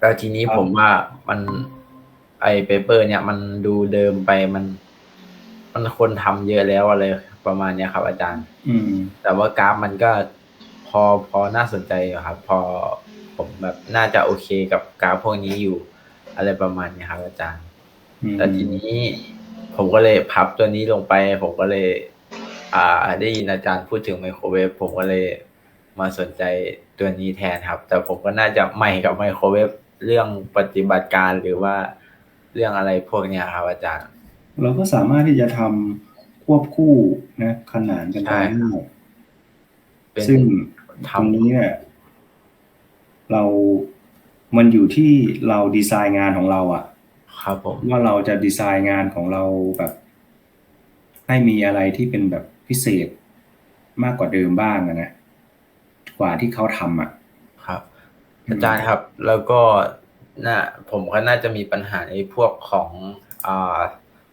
แล้วทีนี้ครับผมว่ามันไอเปเปอร์ เนี่ย มันดูเดิมไปมัน มันคนทำเยอะแล้วอะไรประมาณเนี้ยครับ อาจารย์ อืม แต่ว่ากราฟมันก็พอพอน่าสนใจอยู่ครับ พอผมแบบน่าจะโอเคกับกราฟพวกนี้อยู่ อะไรประมาณเนี้ยครับ อาจารย์อืมแต่ทีนี้ผมก็เลยพับตัวนี้ลงไป ผมก็เลย อ่า ได้ยินอาจารย์พูดถึงไมโครเวฟผมก็เลย มาสนใจตัวนี้แทนครับ แต่ผมก็น่าจะใหม่กับไมโครเวฟเรื่องปฏิบัติการหรือว่าเรื่องอะไรพวกเนี้ยครับอาจารย์ เราก็สามารถที่จะทำควบคู่นะขนานกันใช่ได้ครับหมดเป็นซึ่งทตรงนี้เนี่ยเรา มันอยู่ที่เราดีไซน์งานของเราอะำครับผมว่าเราจะดีไซน์งานของเราแบบ ให้มีอะไรที่เป็นแบบพิเศษมากกว่าเดิมบ้างอะนะ กว่าที่เขาทำอะครับ อาจารย์ครับ แล้วก็น่าผมก็น่าจะมีปัญหาในพวกของอ่า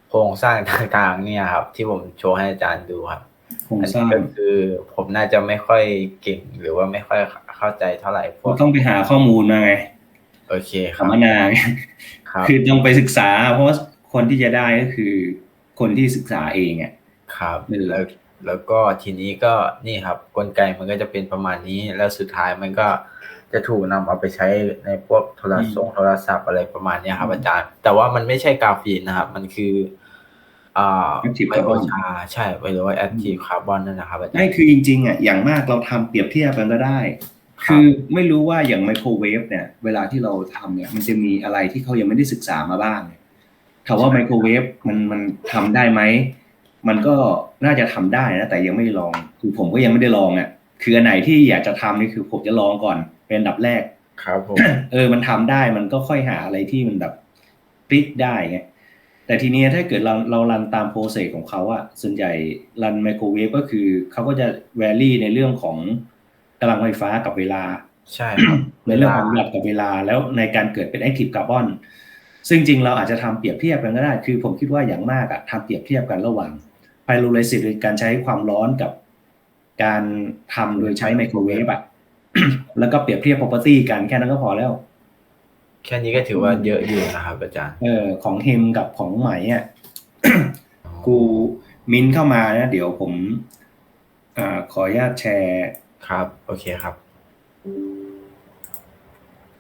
โครงสร้างต่างๆเนี่ยครับ ที่ผมโชว์ให้อาจารย์ดูครับโครงอันสร้านี้งก็คือผมน่าจะไม่ค่อยเก่งหรือว่าไม่ค่อยเข้าใจเท่าไหร่พวเรากต้องไปหาข้อมูลมาไงโอเคคสัรัมบมนาไงครับคือต้องไปศึกษา เพราะว่าคนที่จะได้ก็คือ คนที่ศึกษาเองอะครับเออแล้ว แล้วก็ทีนี้ก็นี่ครับกลไกมันก็จะเป็นประมาณนี้ แล้วสุดท้ายมันก็จะถูกนำเอาไปใช้ในพวกโทรศัพท์โทรศัพท์อะไรประมาณเนี้ยครับอาจารย์ แต่ว่ามันไม่ใช่กราฟีนนะครับ มันคืออ่า Active ไบโอ Carbon ชาใช่ไบโอแอคทีฟคาร์บอนนั่นนะครับอาจารไม่ย์คือจริงๆอะอย่างมากเราทำเปรียบเทียบกันก็ได้ครับคือไม่รู้ว่าอย่างไมโครเวฟเนี่ย เวลาที่เราทำเนี่ย มันจะมีอะไรที่เขายังไม่ได้ศึกษามาบ้างถามว่าไมโครเวฟมันมันทำได้ไหม มันก็น่าจะทำได้นะแต่ยังไม่ได้ลอง คือผมก็ยังไม่ได้ลองอะคืออันไหนที่อยากจะทำนี่คือผมจะลองก่อน เป็นอันดับแรกครับผมเออ มันทำได้มันก็ค่อยหาอะไรที่มันแบบพลิกได้ไงแต่ทีเนี้ยถ้าเกิดเราเรารันตามโปรเซสของเขาอะส่วนใหญ่รันไมโครเวฟก็คือเขาก็จะแวรี่ในเรื่องของกำลังไฟฟ้ากับเวลา ใช่ครับในเรื่องของระดับกับเวลาแล้วในการเกิดเป็น active carbon ซึ่งจริงเราอาจจะทำเปรียบเทียบกันก็ได้ คือผมคิดว่าอย่างมากอะทำเปรียบเทียบกันระหว่าง pyrolysis หรือการใช้ความร้อนกับการทำโดยใช้ไมโครเวฟอะแล้วก็เปรียบเทียบ property กันแค่นั้นก็พอแล้ว แค่นี้ก็ถือว่าเยอะอยู่นะครับอาจารย์ เออ ของเฮมกับของไหมอะกูมินเข้ามานะเดี๋ยวผม อ่า ขออนุญาตแชร์ครับ โอเคครับ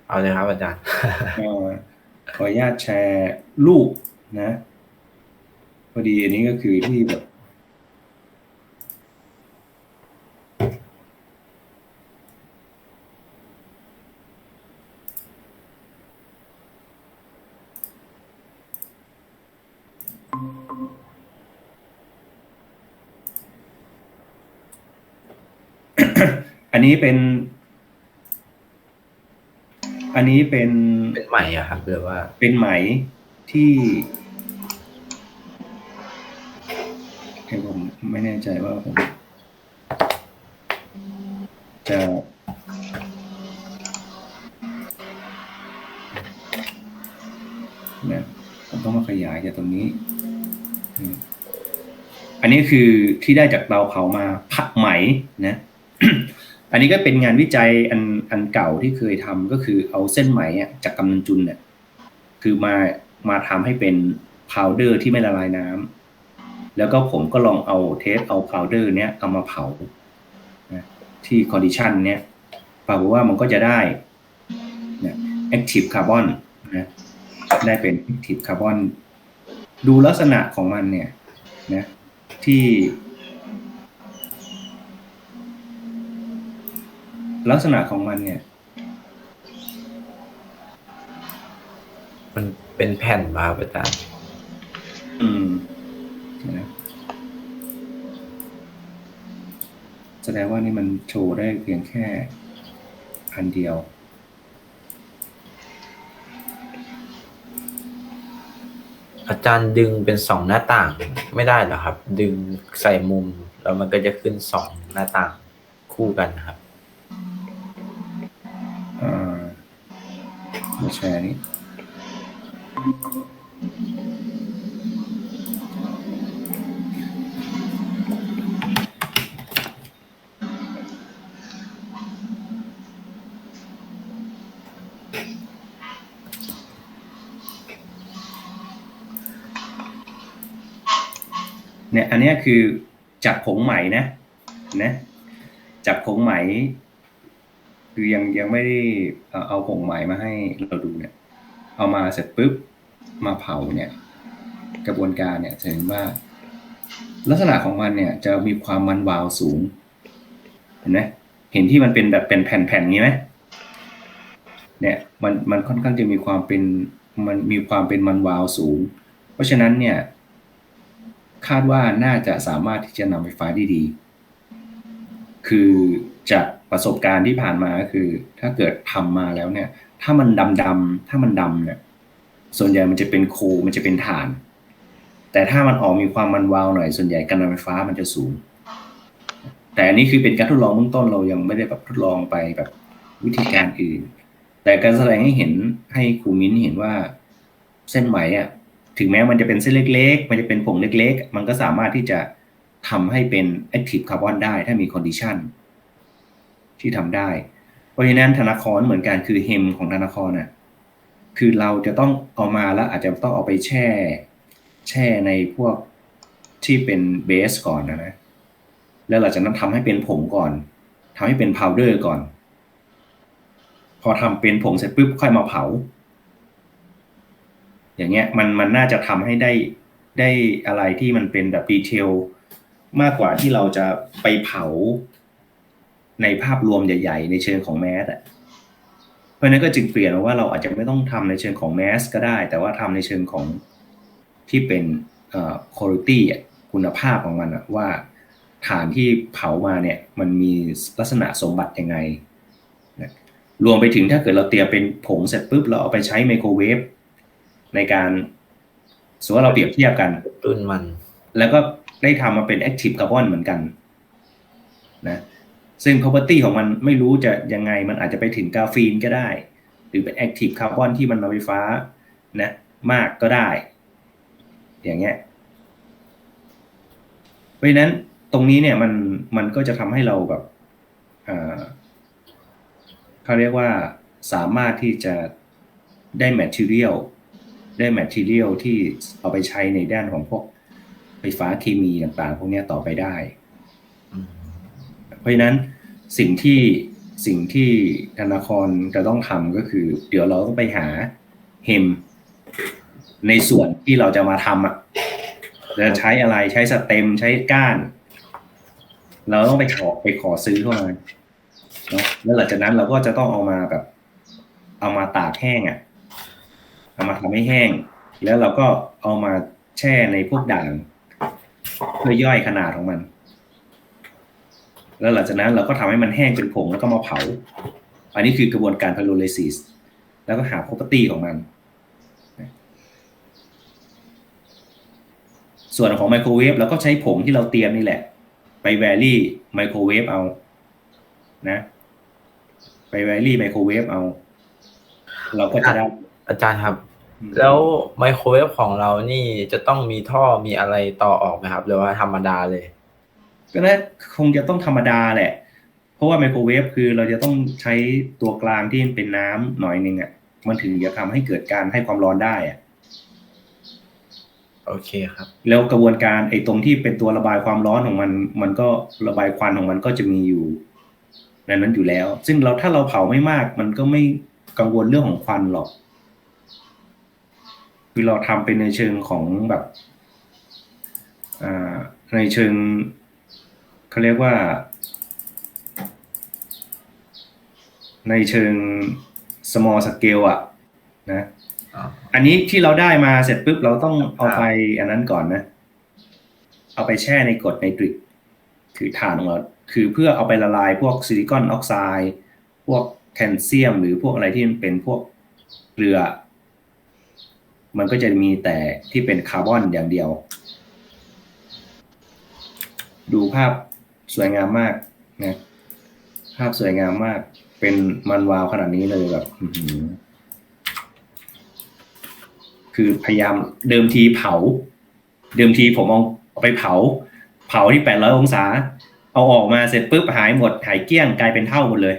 เอาเลยครับอาจารย์เอ่อขออนุญาตแชร์รูปนะ พอดีอันนี้ก็คือที่แบบ อั นนี้เป็น อันนี้เป็นเป็นใหม่อะครับหรือว่า เป็นไหมที่เดี๋ยวผมไม่แน่ใจว่าผมจะเนี่ยผมต้องมาขยายจากตรงนี้อืมอันนี้คือที่ได้จากเตาเผามาผักไหมนะ อันนี้ก็เป็นงานวิจัยอันอันเก่าที่เคยทำก็คือเอาเส้นไหมจากกำนันจุนเนี่ยคือมามาทำให้เป็นพาวเดอร์ที่ไม่ละลายน้ำแล้วก็ผมก็ลองเอาเทสเอาพาวเดอร์เนี้ยเอามาเผาที่คอนดิชันเนี้ยปรากฏว่ามันก็จะได้นะ active carbon นะได้เป็น active carbon ดูลักษณะของมันเนี่ยนะที่ ลักษณะของมันเนี่ย มันเป็นแผ่นมาครับอาจารย์อืมนะแสดงว่านี่มันโชว์ได้เพียงแค่อันเดียว อาจารย์ดึงเป็นสองหน้าต่างไม่ได้เหรอครับ ดึงใส่มุมแล้วมันก็จะขึ้นสองหน้าต่างคู่กันนะครับาแชร์นี้เนี่ยอันนี้คือจับผงไหมนะนะจับผงไหม คือยังยังไม่ได้เอาผงไหมมาให้เราดูเนี่ย เอามาเสร็จปุ๊บมาเผาเนี่ย กระบวนการเนี่ยจะเห็นว่า ลักษณะของมันเนี่ย จะมีความมันวาวสูง เห็นไหมเห็นที่มันเป็นแบบเป็นแผ่นๆนี้ไหมเนี่ยมันมันค่อนข้างจะมีความเป็นมันมีความเป็นมันวาวสูง เพราะฉะนั้นเนี่ย คาดว่าน่าจะสามารถที่จะนำไฟฟ้าได้ดี คือจาก ประสบการณ์ที่ผ่านมาก็คือ ถ้าเกิดทำมาแล้วเนี่ย ถ้ามันดำดำๆถ้ามันดำเนี่ย ส่วนใหญ่มันจะเป็นโคมันจะเป็นฐาน แต่ถ้ามันออกมีความมันวาวหน่อย ส่วนใหญ่การนำไฟฟ้ามันจะสูง แต่อันนี้คือเป็นการทดลองเบื้องต้นเรายังไม่ได้แบบทดลองไปแบบวิธีการอื่น แต่การแสดงให้เห็นให้ครูมิ้นเห็นว่าเส้นไหมอะถึงแม้มันจะเป็นเส้นเล็ก ๆ มันจะเป็นผงเล็ก ๆ มันก็สามารถที่จะทำให้เป็น active carbon ได้ถ้ามี condition ที่ทำได้ เพราะฉะนั้นธนาคารเหมือนกันคือเฮมของธนาคารน่ะคือเราจะต้องเอามาแล้วอาจจะต้องเอาไปแช่ แช่ในพวกที่เป็นเบสก่อนนะนะแล้วหลังจากนั้นทำให้เป็นผงก่อนทำให้เป็นพาวเดอร์ก่อน พอทำเป็นผงเสร็จปุ๊บค่อยมาเผา อย่างเงี้ยมันมันน่าจะทำให้ได้ได้อะไรที่มันเป็นแบบดีเทลมากกว่าที่เราจะไปเผา ในภาพรวมใหญ่ ๆ ในเชิงของแมสอะเพราะฉะนั้นก็จึงเปลี่ยนมาว่าเราอาจจะไม่ต้องทำในเชิงของแมสก็ได้ แต่ว่าทำในเชิงของที่เป็นเอ่อคุณภาพคุณภาพของมันอะว่าฐานที่เผามาเนี่ย มันมีลักษณะสมบัติยังไงนะรวมไปถึงถ้าเกิดเราเตรียมเป็นผงเสร็จปุ๊บเราเอาไปใช้ไมโครเวฟในการสมมติว่าเราเปรียบเทียบกันตุ้นมัน แล้วก็ได้ทำมาเป็น active carbon เหมือนกัน นะ ซึ่ง property ของมันไม่รู้จะยังไงมันอาจจะไปถึงกาฟีนก็ได้ หรือเป็น active carbon ที่มันนำไฟฟ้านะมากก็ได้ อย่างเงี้ยเพราะฉะนั้นตรงนี้เนี่ยมันมันก็จะทำให้เราแบบเขาเรียกว่าสามารถที่จะได้ material ได้ material ที่เอาไปใช้ในด้านของพวกไฟฟ้าเคมีต่างๆ พวกนี้ต่อไปได้ เพราะฉะนั้น สิ่งที่สิ่งที่ธนาคารจะต้องทำก็คือ เดี๋ยวเราต้องไปหาเฮมในส่วนที่เราจะมาทำอะจะใช้อะไรใช้สเต็มใช้ก้าน เราต้องไปขอไปขอซื้อเข้ามาเนาะแล้วหลังจากนั้นเราก็จะต้องเอามาแบบ เอามาตากแห้งอะ เอามาทำให้แห้ง แล้วเราก็เอามาแช่ในพวกด่างเพื่อย่อยขนาดของมัน แล้วหลังจากนั้นเราก็ทำให้มันแห้งเป็นผงแล้วก็มาเผา อันนี้คือกระบวนการ pyrolysis แล้วก็หา property ของมัน ส่วนของไมโครเวฟเราก็ใช้ผงที่เราเตรียมนี่แหละ ไปแวรี่ไมโครเวฟเอานะไปแวรี่ไมโครเวฟเอา เราก็จะได้อาจารย์ครับ แล้วไมโครเวฟของเรานี่จะต้องมีท่อมีอะไรต่อออกไหมครับ หรือว่าธรรมดาเลย ก็น่าคงจะต้องธรรมดาแหละ เพราะว่าไมโครเวฟคือเราจะต้องใช้ตัวกลางที่มันเป็นน้ำหน่อยหนึ่งอะ มันถึงจะทำให้เกิดการให้ความร้อนได้อะโอเคครับ แล้วกระบวนการไอ้ตรงที่เป็นตัวระบายความร้อนของมัน มันก็ระบายควันของมันก็จะมีอยู่ในนั้นอยู่แล้ว ซึ่งเราถ้าเราเผาไม่มาก มันก็ไม่กังวลเรื่องของควันหรอกคือเราทำเป็นในเชิงของแบบอ่าในเชิง เขาเรียกว่า ในเชิง small scale อะ นะอ๋ออันนี้ที่เราได้มาเสร็จปุ๊บเราต้องเอาไปอันนั้นก่อนนะ เอาไปแช่ในกรดไนตริกคือฐานของเราคือเพื่อเอาไปละลายพวกซิลิคอนออกไซด์พวกแคลเซียม หรือพวกอะไรที่มันเป็นพวกเกลือ มันก็จะมีแต่ที่เป็นคาร์บอนอย่างเดียว ดูภาพ สวยงามมากนะภาพสวยงามมาก เป็นมันวาวขนาดนี้เลยแบบคือพยายามเดิมทีเผา เดิมทีผมเอาเอาไปเผา เผาที่แปดร้อยองศา เอาออกมาเสร็จปุ๊บหายหมดหายเกลี้ยงกลายเป็นเท่าหมดเลย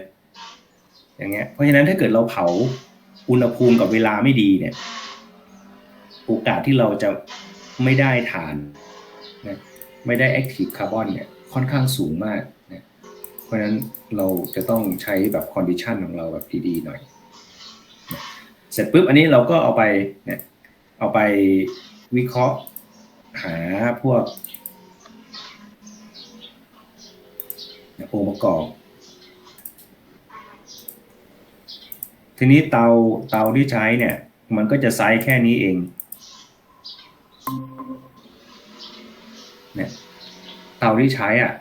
อย่างเงี้ย เพราะฉะนั้นถ้าเกิดเราเผาอุณหภูมิกับเวลาไม่ดีเนี่ย โอกาสที่เราจะไม่ได้ฐานนะไม่ได้แอคทีฟคาร์บอนเนี่ย ค่อนข้างสูงมากนะเพราะฉะนั้นเราจะต้องใช้แบบคอนดิชันของเราแบบดีๆหน่อยนะเสร็จปุ๊บอันนี้เราก็เอาไปเนี่ยเอาไปวิเคราะห์หาพวกองค์ประกอบ ทีนี้เตาเตาที่ใช้เนี่ย มันก็จะไซส์แค่นี้เอง เตาที่ใช้อะ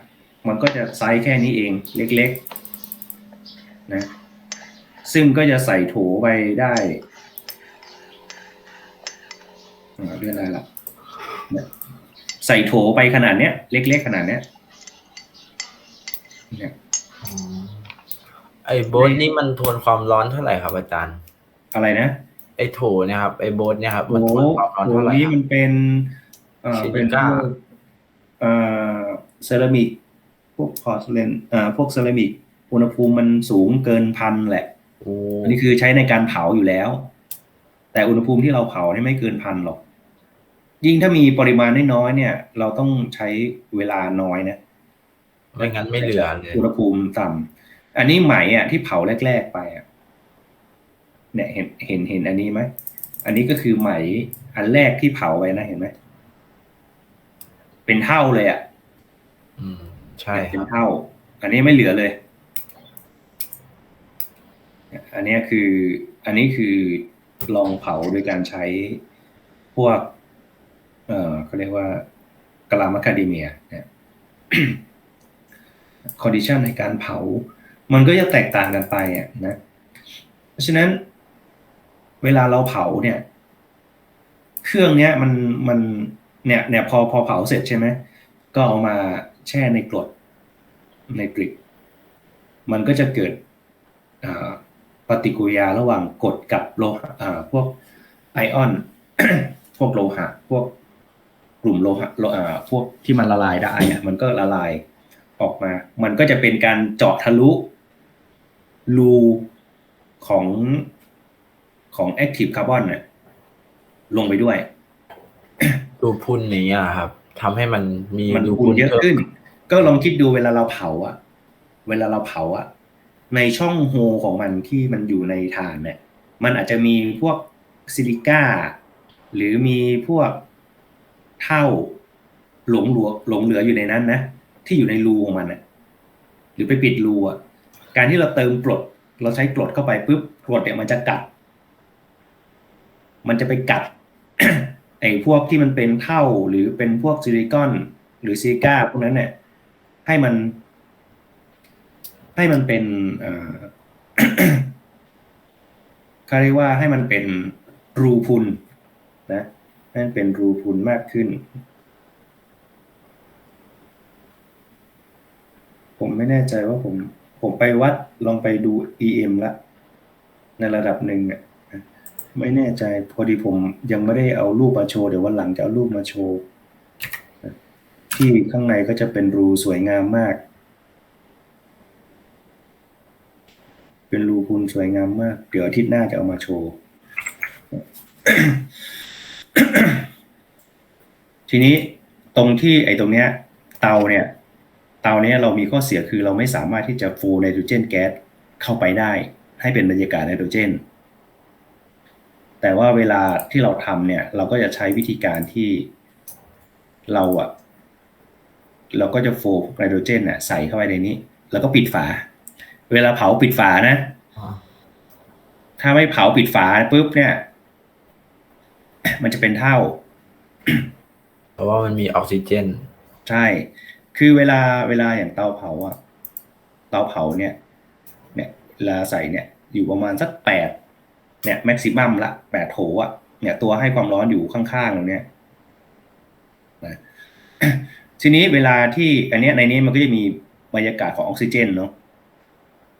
มันก็จะไซส์แค่นี้เองเล็กๆนะ ซึ่งก็จะใส่โถไปได้อ่าเรื่องอะไรล่ะเนี่ยใส่โถไปขนาดเนี้ย เล็กๆขนาดเนี้ยเนี่ยไอ้โบ๊ทนี่มันทนความร้อนเท่าไหร่ครับอาจารย์ อะไรนะไอ้โถเนี่ยครับไอ้โบ๊ทเนี่ยครับโอ้มันทนความร้อนโหเท่าไหร่นี้ครับมันเป็น เอ่อซิลิเป็นก้าพวก เอ่อเซรามิกพวกพอร์สเลนเอ่อพวกเซรามิกอุณหภูมิมันสูงเกินพันแหละโอ้อันนี้คือใช้ในการเผาอยู่แล้ว แต่อุณหภูมิที่เราเผาเนี่ยไม่เกินพันหรอก ยิ่งถ้ามีปริมาณน้อยๆเนี่ย เราต้องใช้เวลาน้อยนะไม่งั้นไม่เหลือเลยอุณหภูมิต่ำอันนี้ไหมอะที่เผาแรก ๆไปอะเนี่ยเห็นเห็นเห็นอันนี้ไหมอันนี้ก็คือไหมอันแรกที่เผาไปนะเห็นไหม เป็นเท่าเลยอะอืม ใช่คเป็นรับเท่า อันนี้ไม่เหลือเลย อันนี้คือ อันนี้คือลองเผาโดยการใช้พวก เอ่อเขาเรียกว่ากลามาคาเดเมียเนี่ยคอนดิชันในการเผา มันก็จะแตกต่างกันไปอะนะ เพราะฉะนั้น เวลาเราเผาเนี่ย เครื่องเนี้ยมันมัน เนี่ยเนี่ยพอพอเผาเสร็จใช่ไหมก็เอามาแช่ในกรดในกริดมันก็จะเกิดปฏิกิริยาระหว่างกรดกับโลหะพวกไอออน พวกโลหะ พวกกลุ่มโลหะโลพวกที่มันละลายได้อะมันก็ละลายออกมา มันก็จะเป็นการเจาะทะลุรูของของ active carbon เนี่ยลงไปด้วย รูพุนอย่างเงี้ยครับทำให้มันมีมันรูคูพุณนเยอะเพิ่มขึ้น ก็ลองคิดดูเวลาเราเผาอะเวลาเราเผาอะในช่องโฮของมันที่มันอยู่ในฐานเนี่ย มันอาจจะมีพวกซิลิก้า หรือมีพวกเท่าหลงเหลือหลงเหลืออยู่ในนั้นนะที่อยู่ในรูของมันอะหรือไปปิดรูอะการที่เราเติมกรดเราใช้กรดเข้าไปปุ๊บกรดเนี่ยมันจะกัด มันจะไปกัด ไอ้พวกที่มันเป็นเท่าหรือเป็นพวกซิลิคอน หรือซิลิก้าพวกนั้นเนี่ย ให้มัน ให้มันเป็นเขาเรียกว่าให้มันเป็นรูพุนนะให้มันเป็นรูพุนมากขึ้น ผมไม่แน่ใจว่าผม ผมไปวัดลองไปดู EM ละ ในระดับหนึ่งเนี่ย ไม่แน่ใจ พอดีผมยังไม่ได้เอารูปมาโชว์ เดี๋ยววันหลังจะเอารูปมาโชว์ ที่ข้างในก็จะเป็นรูสวยงามมาก เป็นรูพุนสวยงามมาก เดี๋ยวอาทิตย์หน้าจะเอามาโชว์ ทีนี้ตรงที่ไอ้ตรงเนี้ย เตาเนี่ย เตาเนี้ยเรามีข้อเสียคือเราไม่สามารถที่จะฟูไนโตรเจนแก๊สเข้าไปได้ ให้เป็นบรรยากาศไนโตรเจน แต่ว่าเวลาที่เราทำเนี่ย เราก็จะใช้วิธีการที่เราอะเราก็จะโฟกไนโตรเจนอะใส่เข้าไปในนี้ แล้วก็ปิดฝา เวลาเผาปิดฝานะอ๋อถ้าไม่เผาปิดฝาปุ๊บเนี่ย มันจะเป็นเท่า เพราะว่ามันมีออกซิเจน ใช่ คือเวลาเวลาอย่างเตาเผาอะเตาเผาเนี่ย เนี่ยเวลาใส่เนี่ย อยู่ประมาณสักแปด เนี่ยแม็กซิมัมละแปดโถอะเนี่ยตัวให้ความร้อนอยู่ข้างๆตรงเนี้ยนะทีนี้เวลาที่อันเนี้ยในนี้มันก็จะมีบรรยากาศของออกซิเจนเนาะ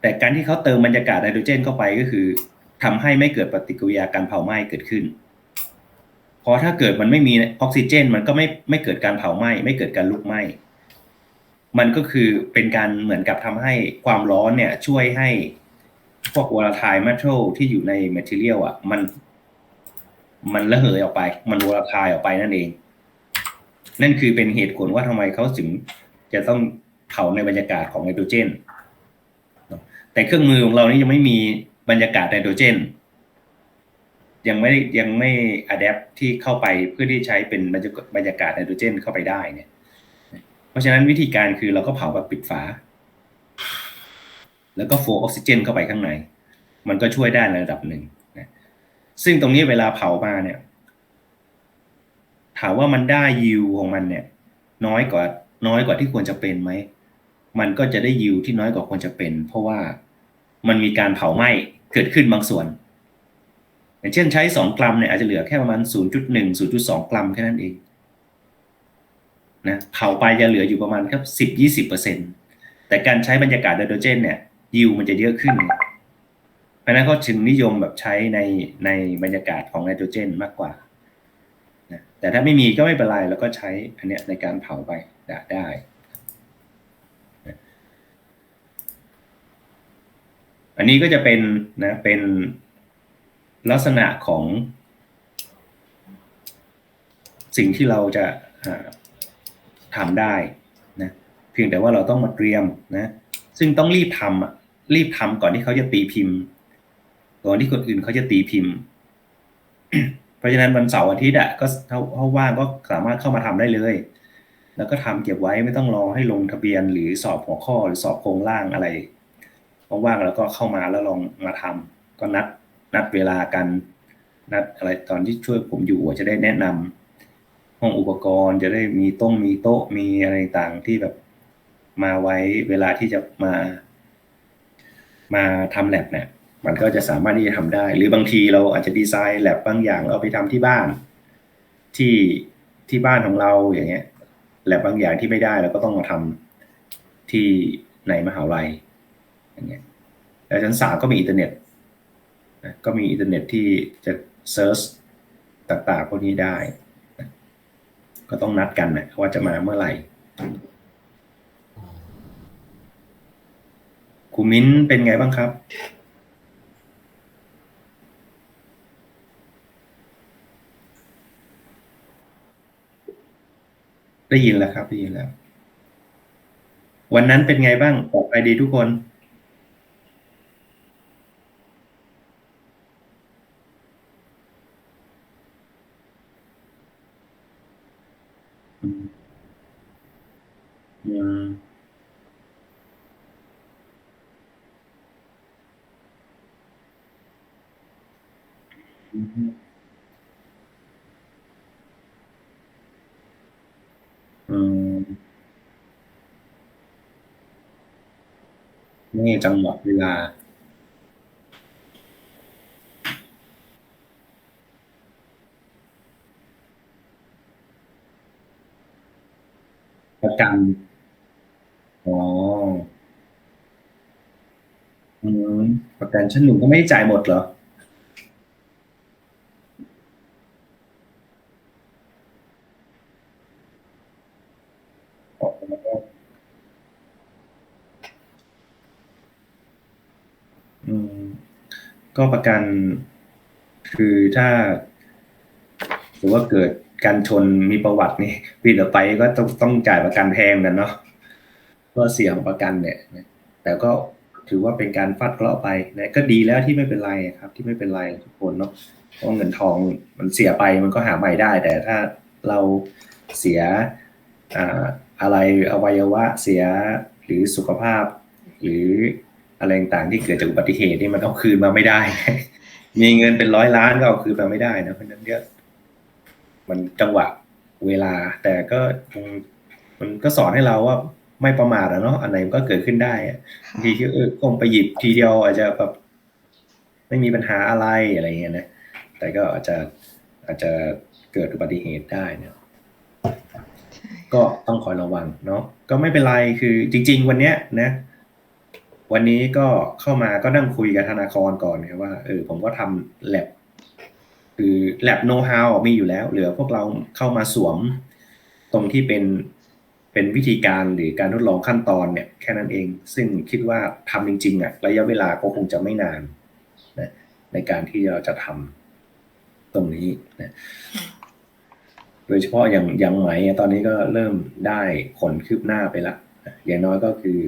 แต่การที่เขาเติมบรรยากาศไนโตรเจนเข้าไปก็คือทำให้ไม่เกิดปฏิกิริยาการเผาไหม้เกิดขึ้นเพราะถ้าเกิดมันไม่มีออกซิเจน มันก็ไม่ไม่เกิดการเผาไหม้ไม่เกิดการลุกไหม้มันก็คือเป็นการเหมือนกับทำให้ความร้อนเนี่ย ช่วยให้ พวกวอล t ท l เมทัลที่อยู่ในแมทเทียลอะ มัน มันระเหยออกไป มันวอล t ท l ออกไปนั่นเอง นั่นคือเป็นเหตุผลว่าทำไมเขาถึงจะต้องเผาในบรรยากาศของไนโตรเจน แต่เครื่องมือของเรานี่ยังไม่มีบรรยากาศไนโตรเจน ยังไม่ยังไม่อัดแอปที่เข้าไปเพื่อที่ใช้เป็นบรรยากาศไนโตรเจนเข้าไปได้เนี่ย เพราะฉะนั้นวิธีการคือเราก็เผาแบบปิดฝา แล้วก็โฟออกซิเจนเข้าไปข้างใน มันก็ช่วยได้ในระดับหนึ่งนะซึ่งตรงนี้เวลาเผามาเนี่ย ถามว่ามันได้ยิวของมันเนี่ย น้อยกว่า น้อยกว่าที่ควรจะเป็นไหม มันก็จะได้ยิวที่น้อยกว่าควรจะเป็น เพราะว่ามันมีการเผาไหม้เกิดขึ้นบางส่วน อย่างเช่นใช้สองกรัมเนี่ยอาจจะเหลือแค่ประมาณ 0.1 0.2 กรัมแค่นั้นเองนะเผาไปจะเหลืออยู่ประมาณครับสิบยี่สิบเปอร์เซ็นแต่การใช้บรรยากาศไนโตรเจนเนี่ย ยิวมันจะเยอะขึ้น เพราะนั้นเขาจึงนิยมแบบใช้ในในบรรยากาศของไนโตรเจนมากกว่านะแต่ถ้าไม่มีก็ไม่เป็นไรเราก็ใช้อันเนี้ยในการเผาไปได้อันนี้ก็จะเป็นนะเป็นลักษณะของ สิ่งที่เราจะทำได้นะเพียงแต่ว่าเราต้องมาเตรียมนะซึ่งต้องรีบทำอะ รีบทำก่อนที่เขาจะตีพิมพ์ก่อนที่คนอื่นเขาจะตีพิมพ์ เพราะฉะนั้นวันเสาร์อาทิตย์อะก็ถ้าว่างก็สามารถเข้ามาทำได้เลย แล้วก็ทำเก็บไว้ไม่ต้องรอให้ลงทะเบียนหรือสอบหัวข้อหรือสอบโครงร่างอะไรว่างๆแล้วก็เข้ามาแล้วลองมาทำก็นัดนัดเวลากันนัดอะไรตอนที่ช่วยผมอยู่จะได้แนะนำห้องอุปกรณ์จะได้มีโต้งมีโต๊ะมีอะไรต่างที่แบบมาไว้เวลาที่จะมา มาทำแลบเนี่ยมันก็จะสามารถที่จะทำได้ หรือบางทีเราอาจจะดีไซน์แลบบางอย่างเราไปทำที่บ้าน ที่ที่บ้านของเราอย่างเงี้ยแลบบางอย่างที่ไม่ได้เราก็ต้องมาทำที่ในมหาลัยอย่างเงี้ยแล้วชั้นสามก็มีอินเทอร์เน็ตก็มีอินเทอร์เน็ตที่จะเซิร์ชต่างๆพวกนี้ได้ ก็ต้องนัดกันนะว่าจะมาเมื่อไหร่ ครูมิ้นเป็นไงบ้างครับ ได้ยินแล้วครับได้ยินแล้ว วันนั้นเป็นไงบ้างออกไปดีทุกคน อืมอืม นี่จังหวะเวลา ประกัน อ๋อ อืมประกันชั้นหนึ่งก็ไม่ได้จ่ายหมดเหรอ?อ๋อ อืม ก็ประกัน คือถ้าสมมุติว่าเกิดการชนมีประวัตินี่ปีต่อไปก็ต้องต้องจ่ายประกันแพงนกันเนาะข้อเสียของประกันเนี่ย แต่ก็ถือว่าเป็นการฟาดเคราะห์ไปนะก็ดีแล้วที่ไม่เป็นไรครับ ที่ไม่เป็นไรทุกคนเนาะเพราะเงินทองมันเสียไปมันก็หาใหม่ได้ แต่ถ้าเราเสียอ่าอะไรอวัยวะเสียหรือสุขภาพ หรือ อะไรต่างๆที่เกิดจากอุบัติเหตุนี่มันเอาคืนมาไม่ได้ มีเงินเป็นร้อยล้านก็เอาคืนมาไม่ได้นะเพราะฉะนั้นก็มันจังหวะเวลา แต่ก็อืมมันก็สอนให้เราว่าไม่ประมาทอะเนาะอันไหนมันก็เกิดขึ้นได้อะบางทีก็เออก้มไปหยิบทีเดียวอาจจะแบบไม่มีปัญหาอะไรอะไรอย่างเงี้ยนะแต่ก็อาจจะอาจจะเกิดอุบัติเหตุได้เนาะก็ต้องคอยระวังเนาะก็ไม่เป็นไรคือจริง ๆ วันเนี้ยนะ วันนี้ก็เข้ามาก็นั่งคุยกับธนาคารก่อนครับว่าเออผมก็ทำแลบคือแลบ know how มีอยู่แล้ว เหลือพวกเราเข้ามาสวม ตรงที่เป็นเป็นวิธีการหรือการทดลองขั้นตอนเนี่ยแค่นั้นเอง ซึ่งคิดว่าทำจริงๆอะระยะเวลาก็คงจะไม่นานนะในการที่เราจะทำตรงนี้นะโดยเฉพาะอย่างอย่างไหมตอนนี้ก็เริ่มได้ผลคืบหน้าไปละ อย่างน้อยก็คือ